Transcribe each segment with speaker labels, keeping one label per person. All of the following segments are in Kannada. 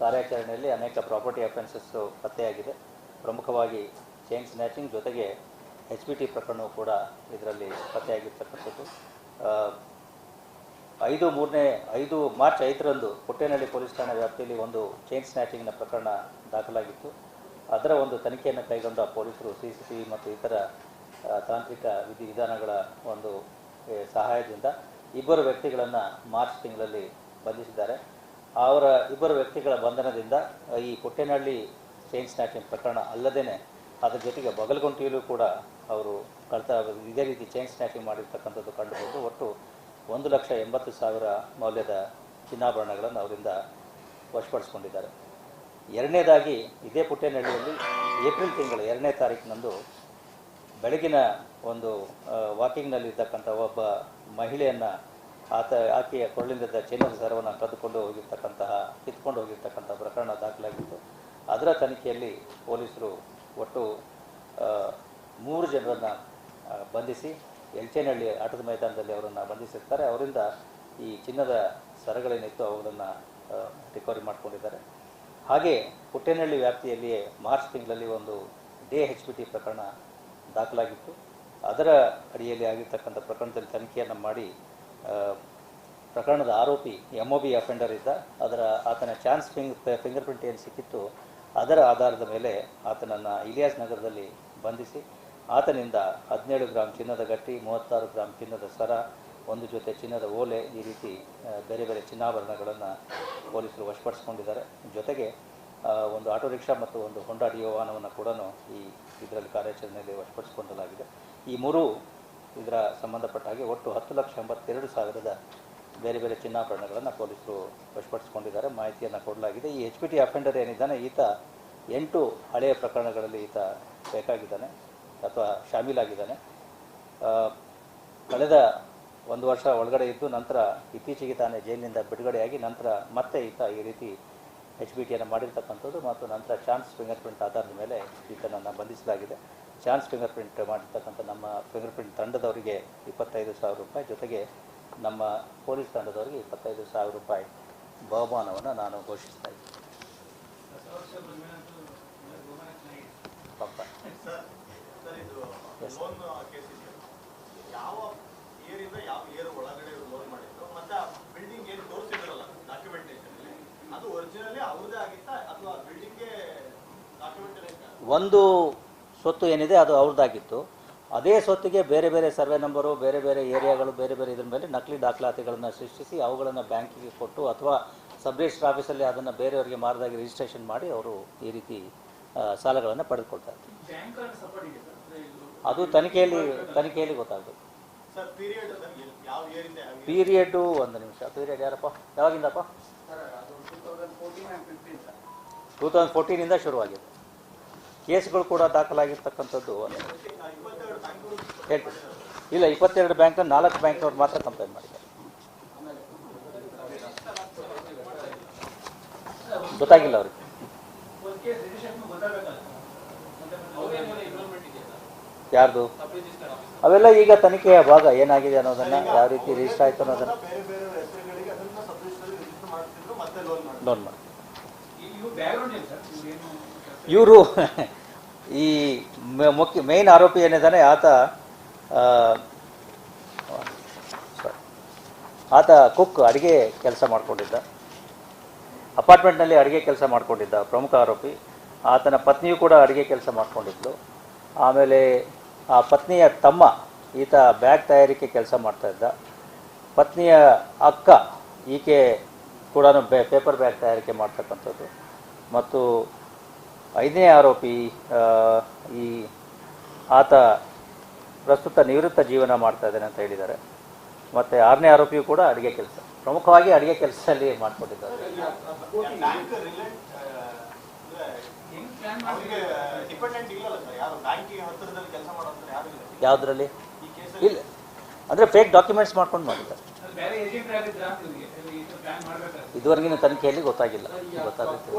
Speaker 1: ಕಾರ್ಯಾಚರಣೆಯಲ್ಲಿ ಅನೇಕ ಪ್ರಾಪರ್ಟಿ ಅಫೆನ್ಸಸ್ಸು ಪತ್ತೆಯಾಗಿದೆ. ಪ್ರಮುಖವಾಗಿ ಚೈನ್ ಸ್ನ್ಯಾಚಿಂಗ್ ಜೊತೆಗೆ ಎಚ್ ಬಿ ಟಿ ಪ್ರಕರಣವು ಕೂಡ ಇದರಲ್ಲಿ ಪತ್ತೆಯಾಗಿರ್ತಕ್ಕಂಥದ್ದು. ಐದು ಮೂರನೇ, ಐದು ಮಾರ್ಚ್ ಐದರಂದು ಪುಟ್ಟೇನಹಳ್ಳಿ ಪೊಲೀಸ್ ಠಾಣೆ ವ್ಯಾಪ್ತಿಯಲ್ಲಿ ಒಂದು ಚೈನ್ ಸ್ನ್ಯಾಚಿಂಗ್ನ ಪ್ರಕರಣ ದಾಖಲಾಗಿತ್ತು. ಅದರ ಒಂದು ತನಿಖೆಯನ್ನು ಕೈಗೊಂಡ ಪೊಲೀಸರು ಸಿ ಸಿ ಟಿ ವಿ ಮತ್ತು ಇತರ ತಾಂತ್ರಿಕ ತಾಂತ್ರಿಕ ವಿಧಿವಿಧಾನಗಳ ಒಂದು ಸಹಾಯದಿಂದ ಇಬ್ಬರು ವ್ಯಕ್ತಿಗಳನ್ನು ಮಾರ್ಚ್ ತಿಂಗಳಲ್ಲಿ ಬಂಧಿಸಿದ್ದಾರೆ. ಅವರ ಇಬ್ಬರು ವ್ಯಕ್ತಿಗಳ ಬಂಧನದಿಂದ ಈ ಪುಟ್ಟೇನಹಳ್ಳಿ ಚೈನ್ ಸ್ನ್ಯಾಚಿಂಗ್ ಪ್ರಕರಣ ಅಲ್ಲದೇ ಅದರ ಜೊತೆಗೆ ಬಗಲ್ಗುಂಟಿಯಲ್ಲೂ ಕೂಡ ಅವರು ಕಳ್ತ, ಇದೇ ರೀತಿ ಚೈನ್ ಸ್ನ್ಯಾಚಿಂಗ್ ಮಾಡಿರ್ತಕ್ಕಂಥದ್ದು ಕಂಡುಬಂದು ಒಟ್ಟು ಒಂದು ಲಕ್ಷ ಎಂಬತ್ತು ಸಾವಿರ ಮೌಲ್ಯದ ಚಿನ್ನಾಭರಣಗಳನ್ನು ಅವರಿಂದ ವಶಪಡಿಸ್ಕೊಂಡಿದ್ದಾರೆ. ಎರಡನೇದಾಗಿ ಇದೇ ಪುಟ್ಟೇನಹಳ್ಳಿಯಲ್ಲಿ ಏಪ್ರಿಲ್ ತಿಂಗಳ ಎರಡನೇ ತಾರೀಕಿನಂದು ಬೆಳಗಿನ ಒಂದು ವಾಕಿಂಗ್ನಲ್ಲಿರ್ತಕ್ಕಂಥ ಒಬ್ಬ ಮಹಿಳೆಯನ್ನು ಆತ ಆಕೆಯ ಕೊರಳಿಂದ ಚಿನ್ನದ ಸರವನ್ನು ಕದ್ದುಕೊಂಡು ಹೋಗಿರ್ತಕ್ಕಂತಹ, ಕಿತ್ಕೊಂಡು ಹೋಗಿರ್ತಕ್ಕಂಥ ಪ್ರಕರಣ ದಾಖಲಾಗಿತ್ತು. ಅದರ ತನಿಖೆಯಲ್ಲಿ ಪೊಲೀಸರು ಒಟ್ಟು ಮೂರು ಜನರನ್ನು ಬಂಧಿಸಿ, ಎಲ್ಚೇನಹಳ್ಳಿ ಆಟದ ಮೈದಾನದಲ್ಲಿ ಅವರನ್ನು ಬಂಧಿಸಿರ್ತಾರೆ. ಅವರಿಂದ ಈ ಚಿನ್ನದ ಸರಗಳೇನಿತ್ತು ಅವುಗಳನ್ನು ರಿಕವರಿ ಮಾಡಿಕೊಂಡಿದ್ದಾರೆ. ಹಾಗೆ ಪುಟ್ಟೇನಹಳ್ಳಿ ವ್ಯಾಪ್ತಿಯಲ್ಲಿಯೇ ಮಾರ್ಚ್ ತಿಂಗಳಲ್ಲಿ ಒಂದು ಡೇ ಎಚ್ ಪಿ ಟಿ ಪ್ರಕರಣ ದಾಖಲಾಗಿತ್ತು. ಅದರ ಅಡಿಯಲ್ಲಿ ಆಗಿರ್ತಕ್ಕಂಥ ಪ್ರಕರಣದಲ್ಲಿ ತನಿಖೆಯನ್ನು ಮಾಡಿ ಪ್ರಕರಣದ ಆರೋಪಿ ಎಂ ಒ ಬಿ ಅಫೆಂಡರ್ ಇದ್ದ. ಅದರ ಆತನ ಚಾನ್ಸ್ ಫಿಂಗ್ ಫಿಂಗರ್ ಪ್ರಿಂಟ್ ಏನು ಸಿಕ್ಕಿತ್ತು, ಅದರ ಆಧಾರದ ಮೇಲೆ ಆತನನ್ನು ಇಲಿಯಾಸ್ ನಗರದಲ್ಲಿ ಬಂಧಿಸಿ, ಆತನಿಂದ ಹದಿನೇಳು ಗ್ರಾಮ್ ಚಿನ್ನದ ಗಟ್ಟಿ, ಮೂವತ್ತಾರು ಗ್ರಾಮ್ ಚಿನ್ನದ ಸರ, ಒಂದು ಜೊತೆ ಚಿನ್ನದ ಓಲೆ ಈ ರೀತಿ ಬೇರೆ ಬೇರೆ ಚಿನ್ನಾಭರಣಗಳನ್ನು ಪೊಲೀಸರು ವಶಪಡಿಸ್ಕೊಂಡಿದ್ದಾರೆ. ಜೊತೆಗೆ ಒಂದು ಆಟೋ ರಿಕ್ಷಾ ಮತ್ತು ಒಂದು ಹೊಂಡಾ ಡಿಯೋ ವಾಹನವನ್ನು ಕೂಡ ಈ ಇದರಲ್ಲಿ ಕಾರ್ಯಾಚರಣೆಯಲ್ಲಿ ವಶಪಡಿಸಿಕೊಂಡಲಾಗಿದೆ ಈ ಮೂರು ಇದರ ಸಂಬಂಧಪಟ್ಟ ಹಾಗೆ ಒಟ್ಟು ಹತ್ತು ಲಕ್ಷ ಎಂಬತ್ತೆರಡು ಸಾವಿರದ ಬೇರೆ ಬೇರೆ ಚಿನ್ನಾಭರಣಗಳನ್ನು ಪೊಲೀಸರು ವಶಪಡಿಸಿಕೊಂಡಿದ್ದಾರೆ. ಮಾಹಿತಿಯನ್ನು ಕೊಡಲಾಗಿದೆ. ಈ ಎಚ್ ಪಿ ಟಿ ಅಫೆಂಡರ್ ಏನಿದ್ದಾನೆ, ಈತ ಎಂಟು ಹಳೆಯ ಪ್ರಕರಣಗಳಲ್ಲಿ ಈತ ಬೇಕಾಗಿದ್ದಾನೆ ಅಥವಾ ಶಾಮೀಲಾಗಿದ್ದಾನೆ. ಕಳೆದ ಒಂದು ವರ್ಷ ಒಳಗಡೆ ಇದ್ದು ನಂತರ ಇತ್ತೀಚೆಗೆ ತಾನೇ ಜೈಲಿನಿಂದ ಬಿಡುಗಡೆಯಾಗಿ ನಂತರ ಮತ್ತೆ ಈತ ಈ ರೀತಿ ಎಚ್ ಬಿ ಟಿಯನ್ನು ಮಾಡಿರ್ತಕ್ಕಂಥದ್ದು ಮತ್ತು ನಂತರ ಚಾನ್ಸ್ ಫಿಂಗರ್ ಪ್ರಿಂಟ್ ಆಧಾರದ ಮೇಲೆ ಈತನನ್ನು ಬಂಧಿಸಲಾಗಿದೆ. ಚಾನ್ಸ್ ಫಿಂಗರ್ ಪ್ರಿಂಟ್ ಮಾಡಿರ್ತಕ್ಕಂಥ ನಮ್ಮ ಫಿಂಗರ್ ಪ್ರಿಂಟ್ ತಂಡದವರಿಗೆ ಇಪ್ಪತ್ತೈದು ಸಾವಿರ ರೂಪಾಯಿ ಜೊತೆಗೆ ನಮ್ಮ ಪೊಲೀಸ್ ತಂಡದವರಿಗೆ ಇಪ್ಪತ್ತೈದು ಸಾವಿರ ರೂಪಾಯಿ ಬಹುಮಾನವನ್ನು ನಾನು ಘೋಷಿಸ್ತಾ ಇದ್ದೀನಿ. ಒಂದು ಸ್ವತ್ತು ಏನಿದೆ ಅದು ಅವ್ರದ್ದಾಗಿತ್ತು. ಅದೇ ಸೊತ್ತಿಗೆ ಬೇರೆ ಬೇರೆ ಸರ್ವೆ ನಂಬರು ಬೇರೆ ಬೇರೆ ಏರಿಯಾಗಳು ಬೇರೆ ಬೇರೆ ಇದ್ರ ಮೇಲೆ ನಕಲಿ ದಾಖಲಾತಿಗಳನ್ನು ಸೃಷ್ಟಿಸಿ ಅವುಗಳನ್ನು ಬ್ಯಾಂಕಿಗೆ ಕೊಟ್ಟು ಅಥವಾ ಸಬ್ ರಿಜಿಸ್ಟರ್ ಆಫೀಸಲ್ಲಿ ಅದನ್ನು ಬೇರೆಯವರಿಗೆ ಮಾರದಾಗಿ ರಿಜಿಸ್ಟ್ರೇಷನ್ ಮಾಡಿ ಅವರು ಈ ರೀತಿ ಸಾಲಗಳನ್ನು
Speaker 2: ಸರ್?
Speaker 1: ಅದು ತನಿಖೆಯಲ್ಲಿ ತನಿಖೆಯಲ್ಲಿ ಗೊತ್ತಾಗಬೇಕು
Speaker 3: ಸರ್ ಪೀರಿಯಡ್ ಸರ್ ಯಾವ ಏರಿಂದ ಯಾವ
Speaker 1: ಪೀರಿಯಡ್ಡು ಒಂದು ನಿಮಿಷ. ಪೀರಿಯಡ್ ಯಾರಪ್ಪ? ಯಾವಾಗಿಂದಪ್ಪ?
Speaker 2: ಟೂ ತೌಸಂಡ್
Speaker 1: ಫೋರ್ಟೀನಿಂದ ಶುರುವಾಗಿದೆ. ಕೇಸ್ಗಳು ಕೂಡ ದಾಖಲಾಗಿರ್ತಕ್ಕಂಥದ್ದು
Speaker 3: ಆ, ಇಪ್ಪತ್ತೆರಡು ಬ್ಯಾಂಕ್ಗಳು
Speaker 1: ಹೇಳ್ತೀನಿ ಇಲ್ಲ, ಇಪ್ಪತ್ತೆರಡು ಬ್ಯಾಂಕ್ ನಾಲ್ಕು ಬ್ಯಾಂಕ್ನವ್ರು ಮಾತ್ರ ಕಂಪ್ಲೇಂಟ್ ಮಾಡಿದ್ದಾರೆ. ಗೊತ್ತಾಗಿಲ್ಲ ಅವ್ರಿಗೆ. ಯಾರ್ದು? ಅವೆಲ್ಲ ಈಗ ತನಿಖೆಯ ಭಾಗ. ಏನಾಗಿದೆ ಅನ್ನೋದನ್ನ, ಯಾವ ರೀತಿ ರಿಜಿಸ್ಟರ್ ಆಯ್ತು ಅನ್ನೋದನ್ನ.
Speaker 3: ಲೋನ್
Speaker 1: ಮಾಡಿ.
Speaker 2: ಇವ್ರು
Speaker 1: ಈ ಮುಖ್ಯ ಮೇನ್ ಆರೋಪಿ ಏನಿದ್ದಾನೆ, ಆತ. ಆತ ಕುಕ್ ಅಡುಗೆ ಕೆಲಸ ಮಾಡಿಕೊಂಡಿದ್ದ. ಅಪಾರ್ಟ್ಮೆಂಟ್ನಲ್ಲಿ ಅಡುಗೆ ಕೆಲಸ ಮಾಡಿಕೊಂಡಿದ್ದ ಪ್ರಮುಖ ಆರೋಪಿ. ಆತನ ಪತ್ನಿಯು ಕೂಡ ಅಡುಗೆ ಕೆಲಸ ಮಾಡಿಕೊಂಡಿದ್ದು ಆಮೇಲೆ ಆ ಪತ್ನಿಯ ತಮ್ಮ ಈತ ಬ್ಯಾಗ್ ತಯಾರಿಕೆ ಕೆಲಸ ಮಾಡ್ತಾ ಇದ್ದ. ಪತ್ನಿಯ ಅಕ್ಕ ಈಕೆ ಕೂಡ ಪೇಪರ್ ಬ್ಯಾಗ್ ತಯಾರಿಕೆ ಮಾಡ್ತಕ್ಕಂಥದ್ದು. ಮತ್ತು ಐದನೇ ಆರೋಪಿ ಈ ಆತ ಪ್ರಸ್ತುತ ನಿವೃತ್ತ ಜೀವನ ಮಾಡ್ತಾ ಇದ್ದಾನೆ ಅಂತ ಹೇಳಿದ್ದಾರೆ. ಮತ್ತು ಆರನೇ ಆರೋಪಿಯು ಕೂಡ ಅಡುಗೆ ಕೆಲಸ. ಪ್ರಮುಖವಾಗಿ ಅಡುಗೆ ಕೆಲಸದಲ್ಲಿ ಮಾಡ್ಕೊಂಡಿದ್ದಾರೆ. ಯಾವುದರಲ್ಲಿ? ಇಲ್ಲ. ಅಂದರೆ ಫೇಕ್ ಡಾಕ್ಯುಮೆಂಟ್ಸ್ ಮಾಡ್ಕೊಂಡು ಮಾಡಿದ್ದಾರೆ. ಇದುವರೆಗಿನ ತನಿಖೆಯಲ್ಲಿ ಗೊತ್ತಾಗಿಲ್ಲ. ಗೊತ್ತಾಗುತ್ತೆ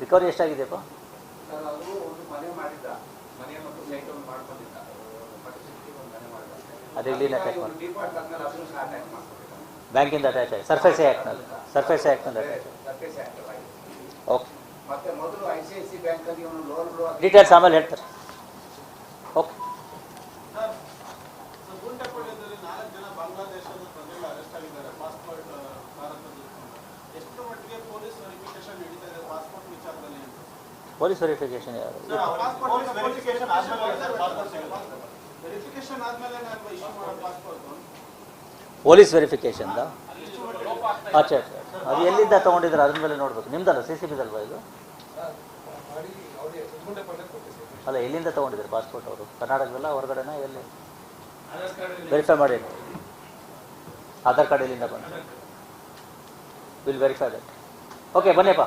Speaker 3: ರಿಕವರಿ
Speaker 1: ಎಷ್ಟಾಗಿದೆಯಪ್ಪ
Speaker 4: ಸರ್ ಅವರು ಒಂದು ಮನೆ ಮಾಡಿದ್ದ. ಮನೆ ಮತ್ತು ಸೈಟ್ ಒಂದು ಮಾಡ್ಕೊಂಡಿದ್ದ. ಮನೆ ಮಾಡಿದ್ದ.
Speaker 1: ಅದು ಇಲ್ಲಿನ attack ಮಾಡಿ.
Speaker 4: ಡಿಪಾರ್ಟ್ ಆದ್ಮೇಲೆ ಅದನ್ನು ಅಟ್ಯಾಕ್ ಮಾಡ್ಕೊಂಡಿದ್ದ.
Speaker 1: ಬ್ಯಾಂಕಿಂದ ಅಟ್ಯಾಚ್ ಸರ್ಫೇಸ್ ಆ್ಯಕ್ಟ್ನಲ್ಲಿ ಸರ್ಫೇಸ್ ಆ್ಯಕ್ಟ್ನಲ್ಲಿ ಅಟ್ಯಾಚ್
Speaker 4: ಸರ್ಫೇಸ್ ಆಗಿದೆ
Speaker 1: ಓಕೆ
Speaker 4: ಮತ್ತೆ ಮೊದಲು ಐ ಸಿ ಐ ಸಿ ಬ್ಯಾಂಕಲ್ಲಿ ಇವನು ಲೋನ್ಗಳು
Speaker 1: ಡೀಟೇಲ್ಸ್ ಆಮೇಲೆ ಹೇಳ್ತಾರೆ ಓಕೆ
Speaker 3: ಸರ್ ಗುಂಟೆಪಾಳ್ಯದಲ್ಲಿ ನಾಲ್ಕು ಜನ ಬಾಂಗ್ಲಾದೇಶದ ಪ್ರಜೆಗಳು ಅರೆಸ್ಟ್ ಆಗಿದ್ದಾರೆ ಪಾಸ್ಪೋರ್ಟ್ ಭಾರತದಲ್ಲಿ ಎಷ್ಟು ಮಟ್ಟಿಗೆ ಪೊಲೀಸ್ ವೆರಿಫಿಕೇಶನ್ ನಡೀತಾ ಇದೆ ಪಾಸ್ಪೋರ್ಟ್ ವಿಚಾರದಲ್ಲಿ
Speaker 1: ಪೊಲೀಸ್ ವೆರಿಫಿಕೇಷನ್ ಯಾರು
Speaker 3: ಪೊಲೀಸ್ ವೆರಿಫಿಕೇಶನ್ ಆದ್ಮೇಲೆ ಪಾಸ್ಪೋರ್ಟ್ ಸಿಗುತ್ತೆ ವೆರಿಫಿಕೇಶನ್ ಆದ್ಮೇಲೆ ನಾನು issue verification passport
Speaker 1: police verification ಆಚೆ ಅದು ಎಲ್ಲಿಂದ ತೊಗೊಂಡಿದ್ರೆ ಅದ್ರ ಮೇಲೆ ನೋಡ್ಬೇಕು. ನಿಮ್ದಲ್ಲ ಸಿ ಸಿ ಬಿದಲ್ವಾ ಇದು? ಅಲ್ಲ ಎಲ್ಲಿಂದ ತಗೊಂಡಿದ್ರು ಪಾಸ್ಪೋರ್ಟ್ ಅವರು? ಕರ್ನಾಟಕದಲ್ಲ ಹೊರಗಡೆನಾ ಎಲ್ಲಿ?
Speaker 2: ಆಧಾರ್ ಕಾರ್ಡ್
Speaker 1: ವೆರಿಫೈ ಮಾಡಿ. ಆಧಾರ್ ಕಾರ್ಡ್ ಎಲ್ಲಿಂದ ಬಂತು? ವಿಲ್ ವೆರಿಫೈ ದಟ್ ಓಕೆ ಬನ್ನಿಪ್ಪ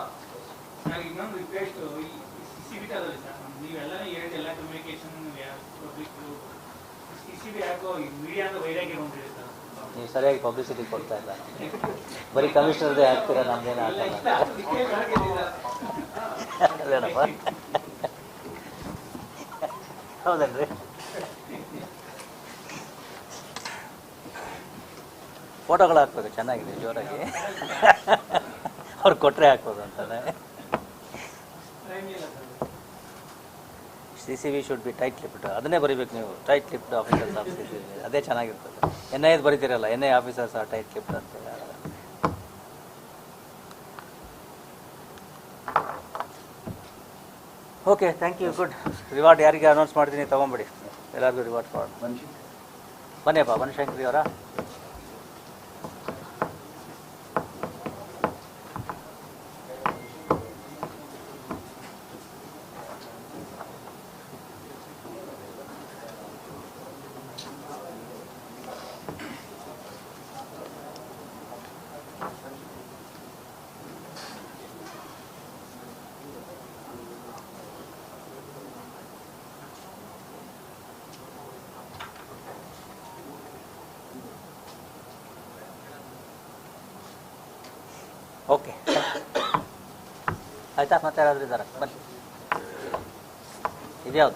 Speaker 2: ಸರ್ ಎಲ್ಲ communication public C C B ಯಾಕೋ ಸರ್.
Speaker 1: ನೀವು ಸರಿಯಾಗಿ ಪಬ್ಲಿಸಿಟಿ ಕೊಡ್ತಾ ಇಲ್ಲ. ಬರೀ ಕಮಿಷನರ್ದೇ ಹಾಕ್ತೀರ ನಮ್ದೇನು ಹಾಕಲ್ಲ ಅದೇನಪ್ಪ ಹೌದೇನ್ರಿ? ಫೋಟೋಗಳು ಹಾಕ್ಬೇಕು ಚೆನ್ನಾಗಿದೆ ಜೋರಾಗಿ. ಅವ್ರು ಕೊಟ್ಟರೆ ಹಾಕ್ಬೋದು ಅಂತಾನೆ
Speaker 2: ಹಂಗಿಲ್ಲ sir
Speaker 1: C C V should be tight lift ಅದನ್ನೇ ಬರಿಬೇಕು ನೀವು. Tight lipped officers of C C V ಅದೇ ಚೆನ್ನಾಗಿರ್ತದೆ. ಎನ್ ಐ ಎದ್ ಬರಿತೀರಲ್ಲ ಎನ್ ಐ ಆಫೀಸರ್ಸ್ ಆ ಟೈಟ್ ಲಿಫ್ಟ್ ಅಂತ. Okay thank you good reward ಯಾರಿಗೆ ಅನೌನ್ಸ್ ಮಾಡ್ತೀನಿ ತೊಗೊಂಬಿಡಿ ಎಲ್ಲರಿಗೂ ರಿವಾರ್ಡ್ ಮಾಡಿ ಬನ್ನಿಯಪ್ಪ ಬನಶಂಕರಿ ಅವರ? ಓಕೆ. ಆಯ್ತಾ? ಮತ್ತೆ ಯಾರಾದರೂ ಇದ್ದಾರಾ? ಬನ್ನಿ. ಇದ್ಯಾವುದು?